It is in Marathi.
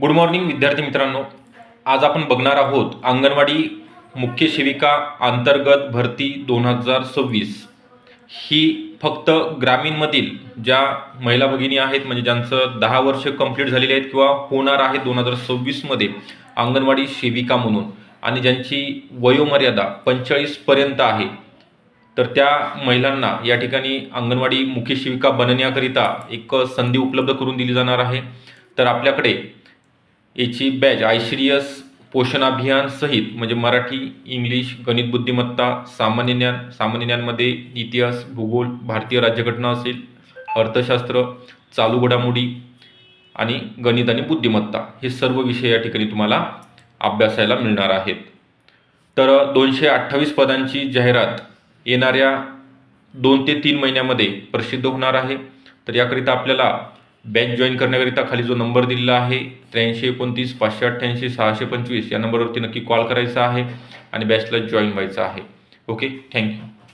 गुड मॉर्निंग विद्यार्थी मित्रांनो. आज आपण बघणार आहोत अंगणवाडी मुख्य सेविका अंतर्गत भरती दोन हजार सव्वीस. ही फक्त ग्रामीणमधील ज्या महिला भगिनी आहेत म्हणजे ज्यांचं दहा वर्ष कंप्लीट झालेली आहेत किंवा होणार आहे दोन हजार सव्वीसमध्ये अंगणवाडी सेविका म्हणून आणि ज्यांची वयोमर्यादा पंचेचाळीसपर्यंत आहे तर त्या महिलांना या ठिकाणी अंगणवाडी मुख्य सेविका बनण्याकरिता एक संधी उपलब्ध करून दिली जाणार आहे. तर आपल्याकडे याची बॅच आयश्रियस पोषण अभियान सहित म्हणजे मराठी इंग्लिश गणित बुद्धिमत्ता सामान्य ज्ञान सामान्य ज्ञानमध्ये इतिहास भूगोल भारतीय राज्यघटना असेल अर्थशास्त्र चालू घडामोडी आणि गणित आणि बुद्धिमत्ता हे सर्व विषय या ठिकाणी तुम्हाला अभ्यासायला मिळणार आहेत. तर दोनशे अठ्ठावीस पदांची जाहिरात येणाऱ्या दोन ते तीन महिन्यामध्ये प्रसिद्ध होणार आहे. तर याकरिता आपल्याला बॅच जॉईन करण्याकरिता खाली जो नंबर दिलेला आहे त्र्याऐंशी एकोणतीस पाचशे अठ्ठ्याऐंशी सहाशे पंचवीस या नंबरवरती नक्की कॉल करायचा आहे आणि बॅचला जॉईन व्हायचं आहे. Okay thank you